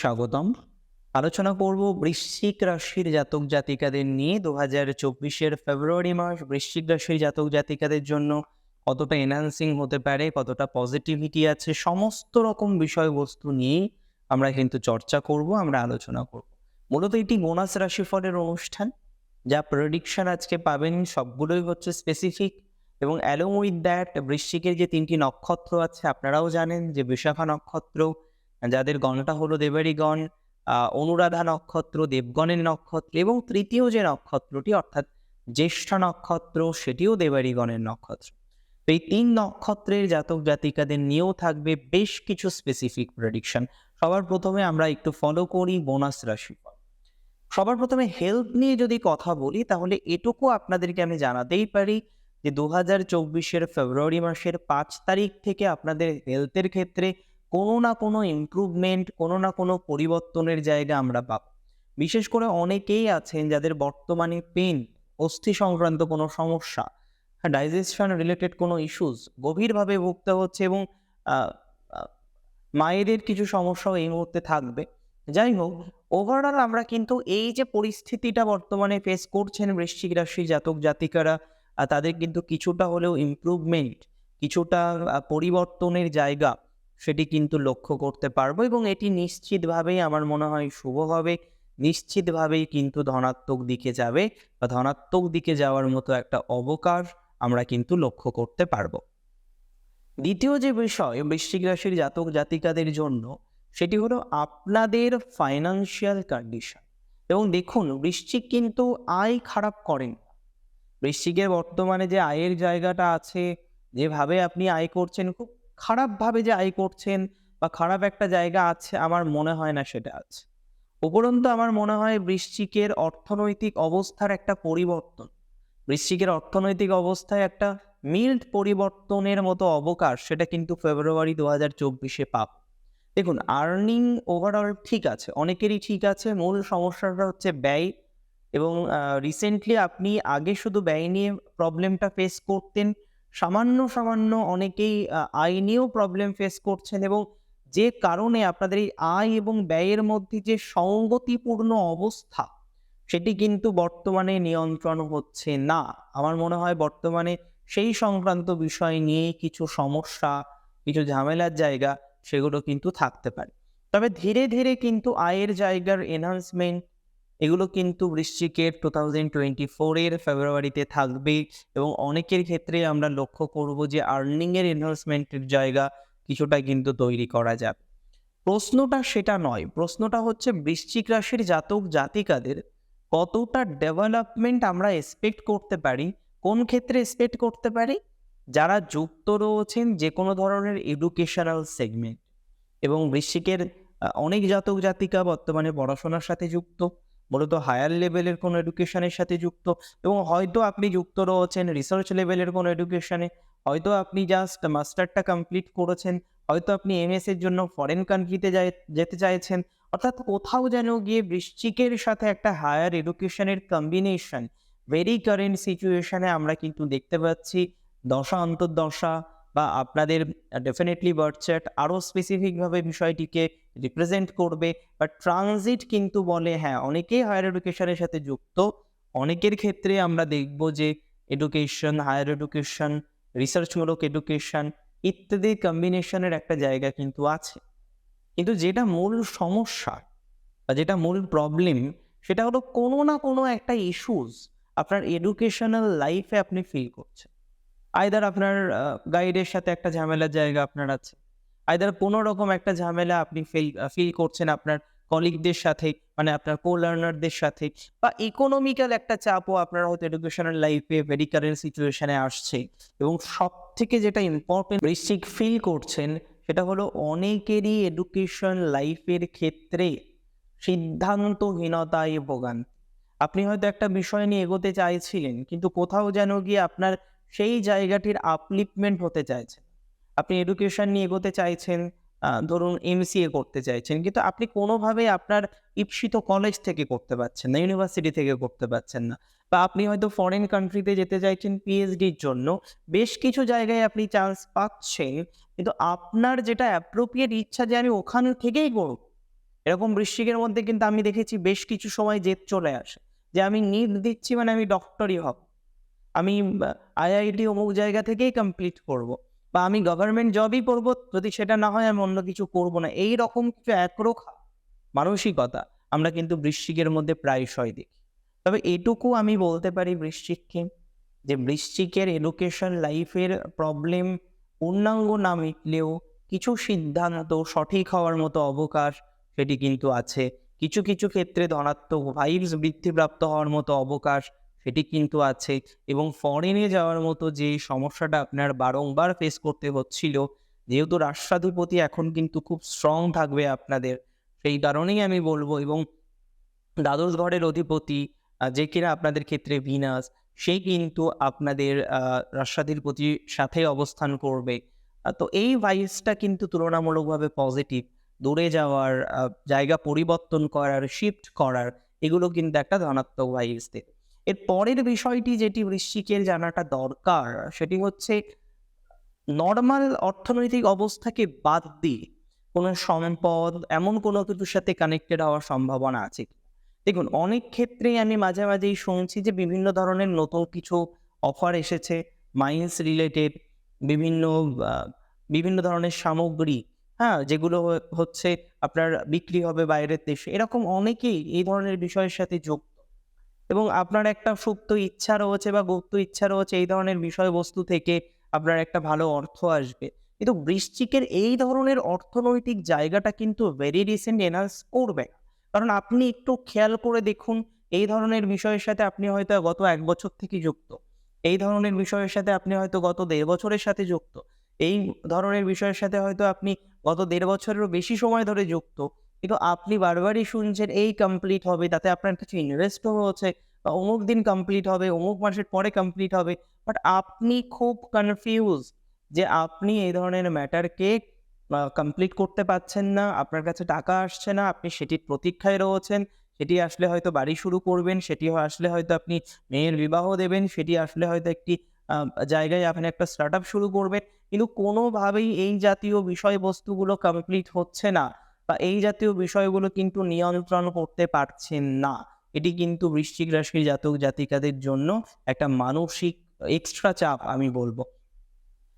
স্বাগতম। আলোচনা করব বৃশ্চিক রাশির জাতক জাতিকাদের নিয়ে। দু হাজার চব্বিশের ফেব্রুয়ারি মাস বৃশ্চিক রাশির জাতক জাতিকাদের জন্য কতটা এনহান্সিং হতে পারে, কতটা পজিটিভিটি আছে, সমস্ত রকম বিষয়বস্তু নিয়ে আমরা কিন্তু চর্চা করব, আমরা আলোচনা করব। মূলত এটি বোনাস রাশিফলের অনুষ্ঠান। যা প্রেডিকশন আজকে পাবেন সবগুলোই হচ্ছে স্পেসিফিক এবং অ্যালং উইথ দ্যাট বৃশ্চিকের যে তিনটি নক্ষত্র আছে, আপনারাও জানেন যে বিশাখা নক্ষত্র যাদের গণটা হলো দেবেরই গণ অনুরাধা নক্ষত্র, দেবগণের নক্ষত্র এবং তৃতীয় যে নক্ষত্রটি অর্থাৎ জ্যেষ্ঠ নক্ষত্র সেটিও দেবেরই গণের নক্ষত্র এই তিন নক্ষত্রের জাতক জাতিকাদের নিয়েও থাকবে বেশ কিছু স্পেসিফিক প্রেডিকশন সবার প্রথমে আমরা একটু ফলো করি বোনাস রাশিফল। সবার প্রথমে হেলথ নিয়ে যদি কথা বলি, তাহলে এটুকু আপনাদেরকে আমি জানাতেই পারি যে দু হাজার চব্বিশের ফেব্রুয়ারি মাসের পাঁচ তারিখ থেকে আপনাদের হেলথের ক্ষেত্রে কোনো না কোনো ইমপ্রুভমেন্ট কোনো না কোনো পরিবর্তনের জায়গা আমরা পাবো। বিশেষ করে অনেকেই আছেন যাদের বর্তমানে পেন অস্থি সংক্রান্ত কোনো সমস্যা ডাইজেশন রিলেটেড কোনো ইস্যুস গভীরভাবে ভুগতে হচ্ছে এবং মায়েদের কিছু সমস্যাও এই মুহূর্তে থাকবে। যাই হোক ওভারঅল আমরা কিন্তু এই যে পরিস্থিতিটা বর্তমানে ফেস করছেন বৃশ্চিক রাশি জাতক জাতিকারা তাদের কিন্তু কিছুটা হলেও ইমপ্রুভমেন্ট কিছুটা পরিবর্তনের জায়গা সেটি কিন্তু লক্ষ্য করতে পারব এবং এটি নিশ্চিতভাবেই আমার মনে হয় শুভ হবে। নিশ্চিতভাবেই কিন্তু ধনাত্মক দিকে যাবে বা ধনাত্মক দিকে যাওয়ার মতো একটা অবকাশ আমরা কিন্তু লক্ষ্য করতে পারব। দ্বিতীয় যে বিষয়, বৃশ্চিক রাশির জাতক জাতিকাদের জন্য সেটি হলো আপনাদের ফাইনান্সিয়াল কন্ডিশন এবং দেখুন, বৃশ্চিক কিন্তু আয় খারাপ করেন। বৃশ্চিকের বর্তমানে যে আয়ের জায়গাটা আছে, যেভাবে আপনি আয় করছেন, খুব খারাপভাবে যে আয় করছেন বা খারাপ একটা জায়গা আছে, আমার মনে হয় না সেটা আছে। উপরন্তু আমার মনে হয় বৃশ্চিকের অর্থনৈতিক অবস্থার একটা পরিবর্তন। বৃশ্চিকের অর্থনৈতিক অবস্থায় একটা মিল্ড পরিবর্তনের মতো অবকাশ, সেটা কিন্তু ফেব্রুয়ারি দু হাজার চব্বিশে পাব। দেখুন আর্নিং ওভারঅল ঠিক আছে, অনেকেরই ঠিক আছে, মূল সমস্যাটা হচ্ছে ব্যয়। এবং রিসেন্টলি আপনি আগে শুধু ব্যয় নিয়ে প্রবলেমটা ফেস করতেন সামান্য সামান্য অনেকেই আয় নিয়েও প্রবলেম ফেস করছেন এবং যে কারণে আপনাদের এই আয় এবং ব্যয়ের মধ্যে যে সঙ্গতিপূর্ণ অবস্থা, সেটি কিন্তু বর্তমানে নিয়ন্ত্রণ হচ্ছে না। আমার মনে হয় বর্তমানে সেই সংক্রান্ত বিষয় নিয়ে কিছু সমস্যা, কিছু ঝামেলার জায়গা, সেগুলো কিন্তু থাকতে পারে। তবে ধীরে ধীরে কিন্তু আয়ের জায়গার এনহান্সমেন্ট এগুলো কিন্তু বৃশ্চিকের টু থাউজেন্ড টোয়েন্টি ফোরের ফেব্রুয়ারিতে থাকবে এবং অনেকের ক্ষেত্রে আমরা লক্ষ্য করব যে আর্নিংয়ের এনহান্সমেন্টের জায়গা কিছুটা কিন্তু তৈরি করা যাবে প্রশ্নটা সেটা নয়, প্রশ্নটা হচ্ছে বৃশ্চিক রাশির জাতক জাতিকাদের কতটা ডেভেলপমেন্ট আমরা এক্সপেক্ট করতে পারি, কোন ক্ষেত্রে এক্সপেক্ট করতে পারি? যারা যুক্ত রয়েছেন যে কোনো ধরনের এডুকেশনাল সেগমেন্ট এবং বৃশ্চিকের অনেক জাতক জাতিকা বর্তমানে পড়াশোনার সাথে যুক্ত। মূলত হায়ার লেভেলের কোনো এডুকেশনের সাথে যুক্ত এবং হয়তো আপনি যুক্ত রয়েছেন রিসার্চ লেভেলের কোনো এডুকেশনে হয়তো আপনি জাস্ট মাস্টারটা কমপ্লিট করেছেন, হয়তো আপনি এমএস এর জন্য ফরেন কান্ট্রিতে যেতে চাইছেন, অর্থাৎ কোথাও যেন গিয়ে বৃশ্চিকের সাথে একটা হায়ার এডুকেশনের কম্বিনেশন ভেরি কারেন্ট সিচুয়েশনে আমরা কিন্তু দেখতে পাচ্ছি, দশা, অন্তর্দশা বা আপনাদের ডেফিনেটলি বার্থ আরও স্পেসিফিকভাবে বিষয়টিকে রিপ্রেজেন্ট করবে। বা ট্রানজিট কিন্তু বলে হ্যাঁ অনেকেই হায়ার এডুকেশনের সাথে যুক্ত। অনেকের ক্ষেত্রে আমরা দেখব যে এডুকেশন হায়ার এডুকেশন রিসার্চমূলক এডুকেশন ইত্যাদি কম্বিনেশনের একটা জায়গা কিন্তু আছে। কিন্তু যেটা মূল সমস্যা বা যেটা মূল প্রবলেম সেটা হলো কোনো না কোনো একটা ইস্যুস আপনার এডুকেশনাল লাইফে আপনি ফিল করছেন। আইদার আপনার গাইডের সাথে একটা ঝামেলার জায়গা আপনার আছে। আইদার কোনো রকম একটা ঝামেলা আপনি ফিল ফিল করছেন আপনার কলিগদের সাথে মানে আপনার কো লার্নারদের সাথে, বা ইকোনমিক্যাল একটা চাপও আপনার হয়তো এডুকেশনাল লাইফে ভেরি কারেন্ট সিচুয়েশনে আসছে। এবং সব থেকে যেটা ইম্পর্টেন্ট বৃশ্চিক ফিল করছেন, সেটা হলো অনেকেরই এডুকেশন লাইফের ক্ষেত্রে সিদ্ধান্তহীনতায় ভোগান। আপনি হয়তো একটা বিষয় নিয়ে এগোতে চাইছিলেন, কিন্তু কোথাও যেন গিয়ে আপনার সেই জায়গাটির আপলিফমেন্ট হতে চাইছেন। আপনি এডুকেশন নিয়ে এগোতে চাইছেন ধরুন এমসিএ করতে চাইছেন, কিন্তু আপনি কোনোভাবেই আপনার ইপ্সিত কলেজ থেকে করতে পারছেন না ইউনিভার্সিটি থেকে করতে পারছেন না। বা আপনি হয়তো ফরেন কান্ট্রিতে যেতে চাইছেন পিএইচডির জন্য, বেশ কিছু জায়গায় আপনি চান্স পাচ্ছেন, কিন্তু আপনার যেটা অ্যাপ্রোপ্রিয়েট ইচ্ছা যে আমি ওখান থেকেই করব। এরকম বৃশ্চিকের মধ্যে কিন্তু আমি দেখেছি বেশ কিছু সময় জেদ চলে আসে, যে আমি নিট দিচ্ছি মানে আমি ডক্টরই হব। আমি আইআইটি অমুক জায়গা থেকেই কমপ্লিট করব বা আমি গভর্নমেন্ট জবই করব, যদি সেটা না হয় আমি অন্য কিছু করব না। এই রকম কিছু একরোখা মানসিকতা আমরা কিন্তু বৃশ্চিকের মধ্যে প্রায়শই দেখি। তবে এটুকু আমি বলতে পারি বৃশ্চিককে যে বৃশ্চিকের এডুকেশন লাইফের প্রবলেম পূর্ণাঙ্গ না মিটলেও কিছু সিদ্ধান্ত সঠিক হওয়ার মতো অবকাশ সেটি কিন্তু আছে। কিছু কিছু ক্ষেত্রে ধনাত্মক ভাইবস বৃদ্ধিপ্রাপ্ত হওয়ার মতো অবকাশ সেটি কিন্তু আছে। এবং ফরেনে যাওয়ার মতো যে সমস্যাটা আপনার বারংবার ফেস করতে হচ্ছিল, যেহেতু রাষ্ট্রাধিপতি এখন কিন্তু খুব স্ট্রং থাকবে আপনাদের, সেই কারণেই আমি বলব এবং দ্বাদশ ঘরের অধিপতি যে কিনা আপনাদের ক্ষেত্রে ভিনাস সেই কিন্তু আপনাদের রাষ্ট্রাধিপতির সাথে অবস্থান করবে। তো এই ভাইবসটা কিন্তু তুলনামূলকভাবে পজিটিভ দূরে যাওয়ার জায়গা পরিবর্তন করার শিফট করার, এগুলো কিন্তু একটা ধনাত্মক ভাইবস দেবে এর পরের বিষয়টি যেটি বৃশ্চিকের জানাটা দরকার, সেটি হচ্ছে নর্মাল অর্থনৈতিক অবস্থাকে বাদ দিয়ে কোনো সম্পদ, এমন কোনো কিছুর সাথে কানেক্টেড হওয়ার সম্ভাবনা আছে। দেখুন, অনেক ক্ষেত্রেই আমি মাঝে মাঝেই শুনছি যে বিভিন্ন ধরনের নতুন কিছু অফার এসেছে মাইন্স রিলেটেড বিভিন্ন বিভিন্ন ধরনের সামগ্রী হ্যাঁ যেগুলো হচ্ছে আপনার বিক্রি হবে বাইরের দেশে। এরকম অনেকেই এই ধরনের বিষয়ের সাথে যুক্ত এবং আপনার একটা সুপ্ত ইচ্ছা রয়েছে বা গুপ্ত ইচ্ছা রয়েছে এই ধরনের বিষয়বস্তু থেকে আপনার একটা ভালো অর্থ আসবে। কিন্তু বৃশ্চিকের এই ধরনের অর্থনৈতিক জায়গাটা কিন্তু ভেরি রিসেন্ট এনহান্স করবে। কারণ আপনি একটু খেয়াল করে দেখুন, এই ধরনের বিষয়ের সাথে আপনি হয়তো গত এক বছর থেকে যুক্ত। এই ধরনের বিষয়ের সাথে আপনি হয়তো গত দেড় বছরের সাথে যুক্ত। এই ধরনের বিষয়ের সাথে হয়তো আপনি গত দেড় বছরেরও বেশি সময় ধরে যুক্ত। কিন্তু আপনি বারবারই শুনছেন, এই কমপ্লিট হবে, তাতে আপনার কিছু ইনভেস্টও হচ্ছে, বা অমুক দিন কমপ্লিট হবে, অমুক মাসের পরে কমপ্লিট হবে। বাট আপনি খুব কনফিউজ যে আপনি এই ধরনের ম্যাটারকে কমপ্লিট করতে পারছেন না, আপনার কাছে টাকা আসছে না, আপনি সেটির প্রতীক্ষায় রয়েছেন, সেটি আসলে হয়তো বাড়ি শুরু করবেন, সেটি আসলে হয়তো আপনি মেয়ের বিবাহ দেবেন, সেটি আসলে হয়তো একটি জায়গায় আপনি একটা স্টার্ট শুরু করবেন। কিন্তু কোনোভাবেই এই জাতীয় বিষয়বস্তুগুলো কমপ্লিট হচ্ছে না। বা এই জাতীয় বিষয়গুলো কিন্তু নিয়ন্ত্রণ করতে পারছেন না। এটি কিন্তু বৃশ্চিক রাশির জাতক জাতিকাদের জন্য একটা মানসিক এক্সট্রা চাপ আমি বলব।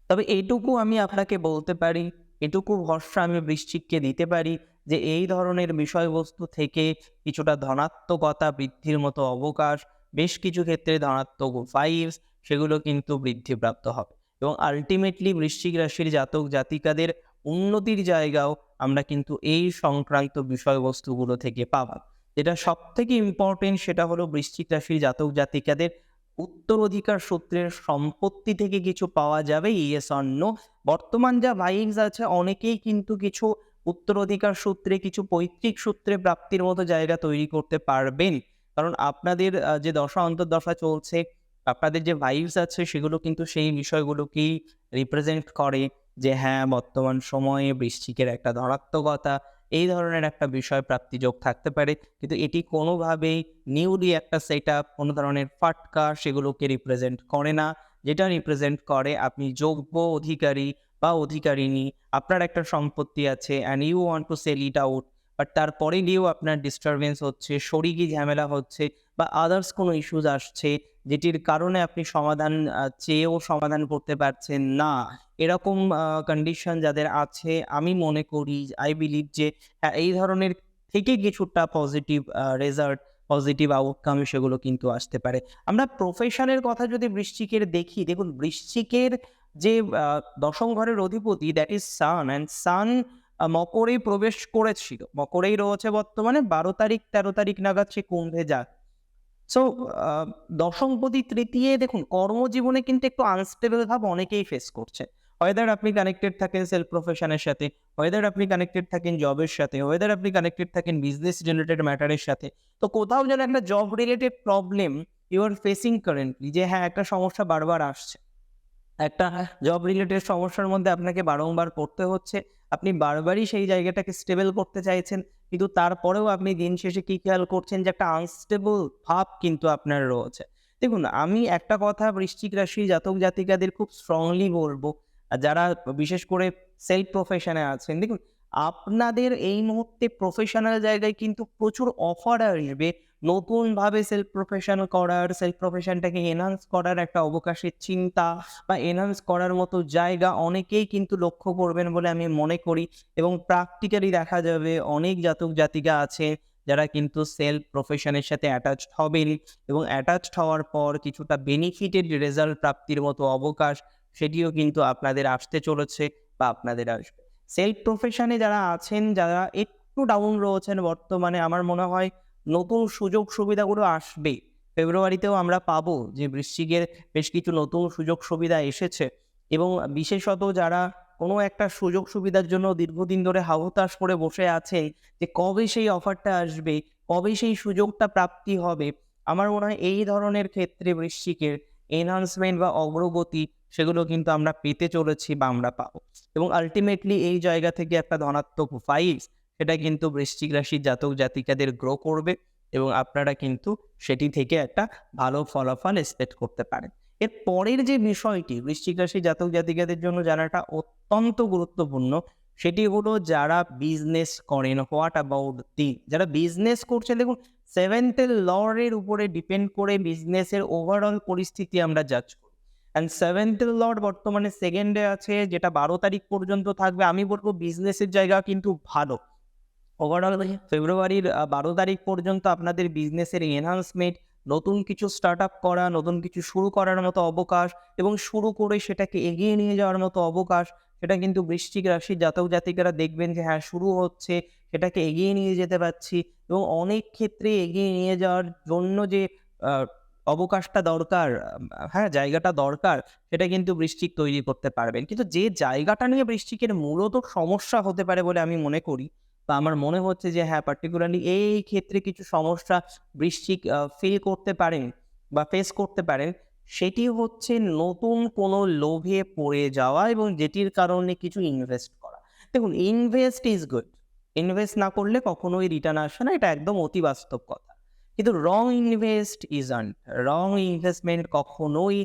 তবে এইটুকু আমি আপনাকে বলতে পারি, এটুকু ভরসা আমি বৃশ্চিককে দিতে পারি যে এই ধরনের বিষয়বস্তু থেকে কিছুটা ধনাত্মকতা, বৃদ্ধির মতো অবকাশ, বেশ কিছু ক্ষেত্রে ধনাত্মক ভাইবস সেগুলো কিন্তু বৃদ্ধিপ্রাপ্ত হবে। এবং আলটিমেটলি বৃশ্চিক রাশির জাতক জাতিকাদের উন্নতির জায়গাও আমরা কিন্তু এই সংক্রান্ত বিষয়বস্তুগুলো থেকে পাবো। যেটা সব থেকে ইম্পর্টেন্ট সেটা হলো বৃশ্চিক রাশির জাতক জাতিকাদের উত্তরাধিকার সূত্রের সম্পত্তি থেকে কিছু পাওয়া যাবে ইয়েস অন্য বর্তমান যা ভাইবস আছে, অনেকেই কিন্তু কিছু উত্তরাধিকার সূত্রে, কিছু পৈতৃক সূত্রে প্রাপ্তির মতো জায়গা তৈরি করতে পারবেন। কারণ আপনাদের যে দশা, অন্তর্দশা চলছে, আপনাদের যে ভাইবস আছে, সেগুলো কিন্তু সেই বিষয়গুলোকেই রিপ্রেজেন্ট করে। যে হ্যাঁ বর্তমান সময়ে বৃশ্চিকের একটা ধনাত্মকতা, এই ধরনের একটা বিষয় প্রাপ্তিযোগ থাকতে পারে। কিন্তু এটি কোনোভাবেই নিউলি একটা সেট আপ কোনো ধরনের ফাটকা সেগুলোকে রিপ্রেজেন্ট করে না। যেটা রিপ্রেজেন্ট করে আপনি যোগ্য অধিকারী বা অধিকারিণী, আপনার একটা সম্পত্তি আছে and you want to sell it out but তারপরে গিয়েও আপনার ডিস্টারবেন্স হচ্ছে শরীরী ঝামেলা হচ্ছে বা আদার্স কোনো ইস্যুজ আসছে যেটির কারণে আপনি সমাধান চেয়েও সমাধান করতে পারছেন না। এরকম কন্ডিশন যাদের আছে, আমি মনে করি আই বিলিভ যে এই ধরনের থেকে কিছুটা পজিটিভ রেজাল্ট পজিটিভ আউটকাম সেগুলো কিন্তু আসতে পারে। আমরা প্রফেশনের কথা যদি বৃশ্চিকের দেখি, দেখুন বৃশ্চিকের যে দশম ঘরের অধিপতি that is sun and sun মকরেই প্রবেশ করেছিল। মকরেই রয়েছে বর্তমানে, বারো তারিখ, তেরো তারিখ নাগাদ সে কুম্ভে যায় সো দশমপতি তৃতীয় দেখুন, কর্মজীবনে কিন্তু একটু আনস্টেবল ভাব অনেকেই ফেস করছে। ওয়েদার আপনি কানেক্টেড থাকেন সেলফ প্রফেশনের সাথে ওয়েদার আপনি কানেক্টেড থাকেন জবের সাথে ওয়েদার আপনি কানেক্টেড থাকেন বিজনেস রিলেটেড ম্যাটারের সাথে, তো কোথাও যেন একটা job related problem you are facing currently যে হ্যাঁ একটা সমস্যা বারবার আসছে। একটা জব রিলেটেড সমস্যার মধ্যে আপনাকে বারংবার পড়তে হচ্ছে, আপনি বারবারই সেই জায়গাটাকে স্টেবল করতে চাইছেন কিন্তু তারপরেও আপনি দিন শেষে কি খেয়াল করছেন যে একটা আনস্টেবল ভাব কিন্তু আপনার রয়েছে? দেখুন, আমি একটা কথা বৃশ্চিক রাশি জাতক জাতিকাদের খুব স্ট্রংলি বলব। যারা বিশেষ করে সেলফ প্রফেশনে আছেন, দেখুন, আপনাদের এই মুহূর্তে প্রফেশনাল জায়গায় কিন্তু প্রচুর অফার আসবে। নতুনভাবে সেলফ প্রফেশন করার সেলফ প্রফেশনটাকে এনহান্স করার একটা অবকাশের চিন্তা বা এনহান্স করার মতো জায়গা অনেকেই কিন্তু লক্ষ্য করবেন বলে আমি মনে করি এবং প্র্যাকটিক্যালি দেখা যাবে অনেক জাতক জাতিকা আছে যারা কিন্তু সেলফ প্রফেশনের সাথে অ্যাটাচড হবেন এবং অ্যাটাচড হওয়ার পর কিছুটা বেনিফিটেড রেজাল্ট প্রাপ্তির মতো অবকাশ সেটিও কিন্তু আপনাদের আসতে চলেছে বা আপনাদের আসবে। সেলফ প্রফেশনে যারা আছেন, যারা একটু ডাউন রয়েছেন বর্তমানে, আমার মনে হয় নতুন সুযোগ সুবিধাগুলো আসবে। ফেব্রুয়ারিতেও আমরা পাবো যে বৃশ্চিকের বেশ কিছু নতুন সুযোগ সুবিধা এসেছে এবং বিশেষত যারা কোনো একটা সুযোগ সুবিধার জন্য দীর্ঘদিন ধরে হাহুতাশ করে বসে আছেন যে কবে সেই অফারটা আসবে, কবে সেই সুযোগটা প্রাপ্তি হবে, আমার মনে হয় এই ধরনের ক্ষেত্রে বৃশ্চিকের এনহান্সমেন্ট বা অগ্রগতি সেগুলো কিন্তু আমরা পেতে চলেছি বা আমরা পাবো। এবং আলটিমেটলি এই জায়গা থেকে একটা ধনাত্মক ভাইবস সেটা কিন্তু বৃশ্চিক রাশির জাতক জাতিকাদের গ্রো করবে এবং আপনারা কিন্তু সেটি থেকে একটা ভালো ফলাফল এক্সপেক্ট করতে পারেন। এর পরের যে বিষয়টি বৃশ্চিক রাশি জাতক জাতিকাদের জন্য জানাটা অত্যন্ত গুরুত্বপূর্ণ, সেটি হলো যারা বিজনেস করেন হোয়াট অ্যাবাউট দি যারা বিজনেস করছে, দেখুন সেভেন্থের লরের উপরে ডিপেন্ড করে বিজনেসের ওভারঅল পরিস্থিতি আমরা জাজ করি। অ্যান্ড সেভেন্থের লর্ড বর্তমানে সেকেন্ডে আছে, যেটা বারো তারিখ পর্যন্ত থাকবে। আমি বলব বিজনেসের জায়গা কিন্তু ভালো। ওভারঅল ফেব্রুয়ারির বারো তারিখ পর্যন্ত আপনাদের বিজনেসের এনহান্সমেন্ট নতুন কিছু স্টার্ট আপ করা, নতুন কিছু শুরু করার মতো অবকাশ এবং শুরু করে সেটাকে এগিয়ে নিয়ে যাওয়ার মতো অবকাশ, সেটা কিন্তু বৃশ্চিক রাশির জাতক জাতিকারা দেখবেন যে হ্যাঁ শুরু হচ্ছে, সেটাকে এগিয়ে নিয়ে যেতে পারছি এবং অনেক ক্ষেত্রে এগিয়ে নিয়ে যাওয়ার জন্য যে অবকাশটা দরকার হ্যাঁ জায়গাটা দরকার, সেটা কিন্তু বৃশ্চিক তৈরি করতে পারবেন। কিন্তু যে জায়গাটা নিয়ে বৃষ্টিকের মূলত সমস্যা হতে পারে বলে আমি মনে করি বা আমার মনে হচ্ছে যে হ্যাঁ পার্টিকুলারলি এই ক্ষেত্রে কিছু সমস্যা বৃশ্চিক ফিল করতে পারেন বা ফেস করতে পারেন সেটি হচ্ছে নতুন কোনো লোভে পড়ে যাওয়া এবং যেটির কারণে কিছু ইনভেস্ট করা। দেখুন ইনভেস্ট ইজ গুড ইনভেস্ট না করলে কখনোই রিটার্ন আসে না, এটা একদম অতি বাস্তব কথা। কিন্তু wrong invest is an wrong investment কখনোই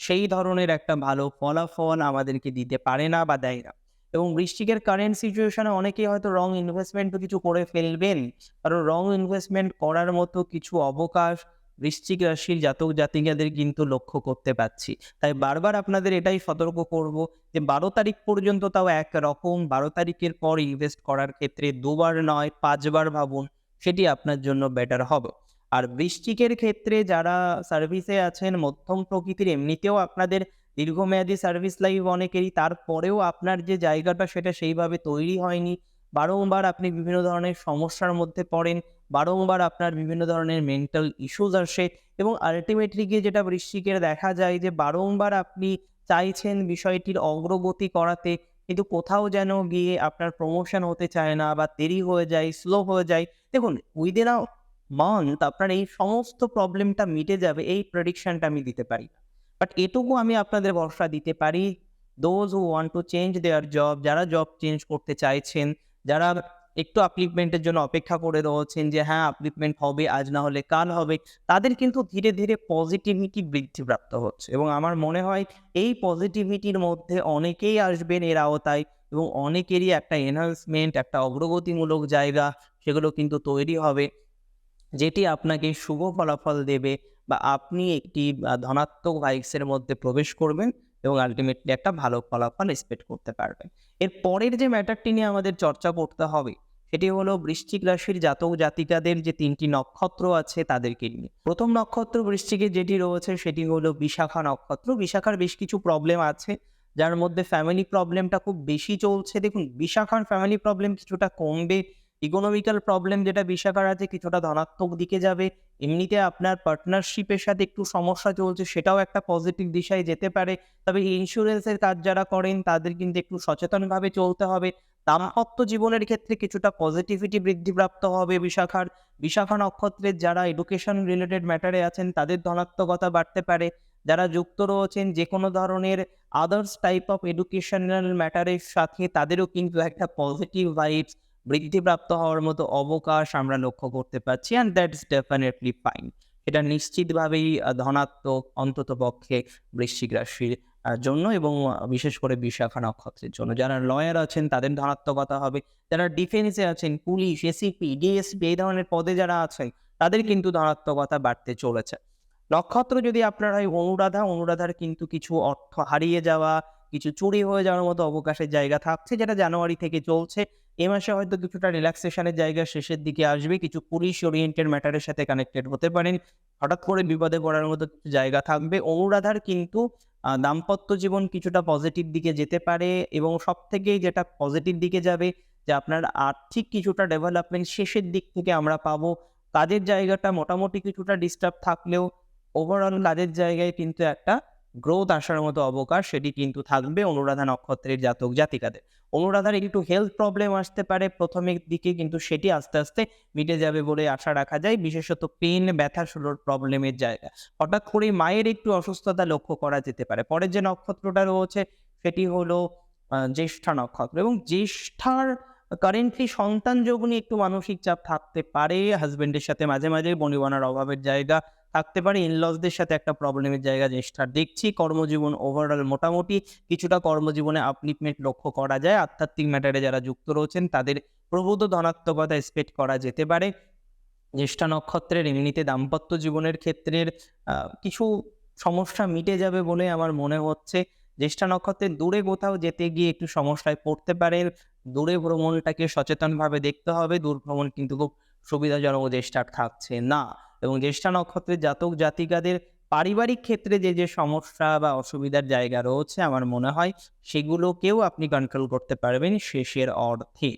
সেই ধরনের একটা ভালো ফলাফল আমাদেরকে দিতে পারে না বা দেয় না। এবং বৃষ্টিকের কারেন্ট সিচুয়েশনে অনেকেই হয়তো রং ইনভেস্টমেন্টও কিছু করে ফেলবেন। কারণ রং ইনভেস্টমেন্ট করার মতো কিছু অবকাশ বৃশ্চিক রাশির জাতক জাতিকাদের কিন্তু লক্ষ্য করতে পাচ্ছি। তাই বারবার আপনাদের এটাই সতর্ক করব যে বারো তারিখ পর্যন্ত তাও এক রকম বারো তারিখের পর ইনভেস্ট করার ক্ষেত্রে দুবার নয়, পাঁচবার ভাবুন, সেটি আপনার জন্য বেটার হবে। আর বৃশ্চিকের ক্ষেত্রে যারা সার্ভিসে আছেন, মধ্যম প্রকৃতির, এমনিতেও আপনাদের দীর্ঘমেয়াদী সার্ভিস লাইফ অনেকেরই। তারপরেও আপনার যে জায়গাটা, সেটা সেইভাবে তৈরি হয়নি। বারংবার আপনি বিভিন্ন ধরনের সমস্যার মধ্যে পড়েন। বারংবার আপনার বিভিন্ন ধরনের মেন্টাল ইস্যুস আসে এবং আলটিমেটলি গিয়ে যেটা বৃশ্চিকের দেখা যায় যে, বারংবার আপনি চাইছেন বিষয়টির অগ্রগতি করাতে, কিন্তু কোথাও যেন গিয়ে আপনার প্রমোশন হতে চায় না বা দেরি হয়ে যায় স্লো হয়ে যায়। দেখুন উইদিন আ মান্থ আপনার এই সমস্ত প্রবলেমটা মিটে যাবে, এই প্রেডিকশনটা আমি দিতে পারি না। বাট এটুকু আমি আপনাদের ভরসা দিতে পারি those who want to change their job যারা জব চেঞ্জ করতে চাইছেন, যারা একটু আপলিপমেন্টের জন্য অপেক্ষা করে রয়েছেন যে হ্যাঁ আপলিপমেন্ট হবে, আজ না হলে কাল হবে, তাদের কিন্তু ধীরে ধীরে পজিটিভিটি বৃদ্ধিপ্রাপ্ত হচ্ছে। এবং আমার মনে হয়, এই পজিটিভিটির মধ্যে অনেকেই আসবেন, এর আওতায়, এবং অনেকেরই একটা এনহান্সমেন্ট একটা অগ্রগতিমূলক জায়গা, সেগুলো কিন্তু তৈরি হবে, যেটি আপনাকে শুভ ফলাফল দেবে বা আপনি একটি ধনাত্মক ভাইবসের মধ্যে প্রবেশ করবেন এবং আলটিমেটলি একটা ভালো ফলাফল এক্সপেক্ট করতে পারবেন। এর পরের যে ম্যাটারটি নিয়ে আমাদের চর্চা করতে হবে, সেটি হলো বৃশ্চিক রাশির জাতক জাতিকাদের যে তিনটি নক্ষত্র আছে তাদেরকে নিয়ে। প্রথম নক্ষত্র বৃশ্চিকে যেটি রয়েছে সেটি হলো বিশাখা নক্ষত্র। বিশাখার বেশ কিছু প্রবলেম আছে, যার মধ্যে ফ্যামিলি প্রবলেমটা খুব বেশি চলছে। দেখুন, বিশাখার ফ্যামিলি প্রবলেম কিছুটা কমবে ইকোনমিক্যাল প্রবলেম যেটা বিশাখার আছে কিছুটা ধনাত্মক দিকে যাবে। এমনিতে আপনার পার্টনারশিপের সাথে একটু সমস্যা চলছে, সেটাও একটা পজিটিভ দিশায় যেতে পারে। তবে ইন্স্যুরেন্সের কাজ যারা করেন, তাদের কিন্তু একটু সচেতনভাবে চলতে হবে। দাম্পত্য জীবনের ক্ষেত্রে কিছুটা পজিটিভিটি বৃদ্ধিপ্রাপ্ত হবে বিশাখার। বিশাখা নক্ষত্রের যারা এডুকেশন রিলেটেড ম্যাটারে আছেন, তাদের ধনাত্মকতা বাড়তে পারে। যারা যুক্ত রয়েছেন যে কোনো ধরনের আদার্স টাইপ অফ এডুকেশনাল ম্যাটারের সাথে, তাদেরও কিন্তু একটা পজিটিভ ভাইবস বৃদ্ধিপ্রাপ্ত হওয়ার মতো অবকাশ আমরা লক্ষ্য করতে পারছি অ্যান্ড দ্যাট ডেফিনেটলি ফাইন এটা নিশ্চিতভাবেই ধনাত্মক অন্তত পক্ষে বৃশ্চিক রাশির জন্য এবং বিশেষ করে বিশাখা নক্ষত্রের জন্য। যারা লয়ার আছেন, তাদের ধনাত্মকতা হবে। যারা ডিফেন্সে আছেন, পুলিশ এসিপি ডিএসপি এই ধরনের পদে যারা আছেন, তাদের কিন্তু ধনাত্মকতা বাড়তে চলেছে। নক্ষত্র যদি আপনার হয়, অনুরাধা, অনুরাধার কিন্তু কিছু অর্থ হারিয়ে যাওয়া কিছু চুরি হয়ে যাওয়ার মতো অবকাশের জায়গা থাকছে যেটা জানুয়ারি থেকে চলছে। এ মাসে হয়তো কিছুটা রিল্যাক্সেশনের জায়গা শেষের দিকে আসবে। কিছু পুলিশ ওরিয়েন্টেড ম্যাটারের সাথে কানেক্টেড হতে পারেন। হঠাৎ করে বিপদে পড়ার মতো কিছু জায়গা থাকবে। অনুরাধার কিন্তু দাম্পত্য জীবন কিছুটা পজিটিভ দিকে যেতে পারে এবং সব থেকে যেটা পজিটিভ দিকে যাবে যে আপনার আর্থিক কিছুটা ডেভেলপমেন্ট শেষের দিক থেকে আমরা পাবো। কাজের জায়গাটা মোটামুটি কিছুটা ডিস্টার্ব থাকলেও ওভারঅল কাজের জায়গায় কিন্তু একটা গ্রোথ আসার মতো অবকাশ সেটি কিন্তু থাকবে অনুরাধা নক্ষত্রের জাতক জাতিকাদের। অনুরাধার একটু হেলথ প্রবলেম আসতে পারে, প্রথমের দিকে কিন্তু সেটি আস্তে আস্তে মিটে যাবে বলে আশা রাখা যায়, বিশেষত পেন ব্যথা শুলোর প্রবলেমের জায়গা। হঠাৎ করে মায়ের একটু অসুস্থতা লক্ষ্য করা যেতে পারে। পরের যে নক্ষত্রটা রয়েছে, সেটি হলো জ্যেষ্ঠা নক্ষত্র এবং জ্যেষ্ঠার কারেন্টলি সন্তান যোগ একটু মানসিক চাপ থাকতে পারে। হাজবেন্ডের সাথে মাঝে মাঝে বনিবনার অভাবের জায়গা থাকতে পারে ইনলসদের সাথে একটা প্রবলেমের জায়গা জ্যেষ্ঠার দেখছি, কর্মজীবন ওভারঅল মোটামুটি কিছুটা কর্মজীবনে আপলিপমেন্ট লক্ষ্য করা যায়। আধ্যাত্মিক ম্যাটারে যারা যুক্ত রয়েছেন, তাদের প্রভূত ধনাত্মকতা এক্সপেক্ট করা যেতে পারে। জ্যেষ্ঠা নক্ষত্রের এমনিতে দাম্পত্য জীবনের ক্ষেত্রের কিছু সমস্যা মিটে যাবে বলে আমার মনে হচ্ছে। জ্যেষ্ঠা নক্ষত্রের দূরে কোথাও যেতে গিয়ে একটু সমস্যায় পড়তে পারেন দূরে ভ্রমণটাকে সচেতনভাবে দেখতে হবে। দূর ভ্রমণ কিন্তু খুব সুবিধাজনক জ্যেষ্ঠার থাকছে না। এবং জ্যেষ্ঠা নক্ষত্রের জাতক জাতিকাদের পারিবারিক ক্ষেত্রে যে যে সমস্যা বা অসুবিধার জায়গা রয়েছে, আমার মনে হয় সেগুলোকেও আপনি কন্ট্রোল করতে পারবেন শেষের অর্থে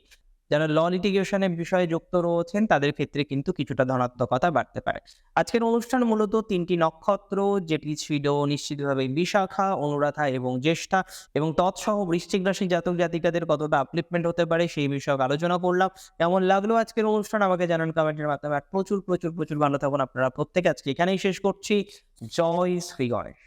যারা ল লিটিগেশনের বিষয়ে যুক্ত রয়েছেন, তাদের ক্ষেত্রে কিন্তু কিছুটা ধনাত্মকতা বাড়তে পারে। আজকের অনুষ্ঠান মূলত তিনটি নক্ষত্র, যেটি ছিল নিশ্চিতভাবে বিশাখা, অনুরাধা এবং জ্যেষ্ঠা এবং তৎসহ বৃশ্চিক রাশি জাতক জাতিকাদের কতটা আপলিপমেন্ট হতে পারে সেই বিষয়ে আলোচনা করলাম। কেমন লাগল আজকের অনুষ্ঠান? আমাকে জানান কমেন্টের মাধ্যমে। আর প্রচুর প্রচুর প্রচুর ভালো থাকুন আপনারা। প্রত্যেকে আজকে এখানেই শেষ করছি। জয় শ্রী গণেশ।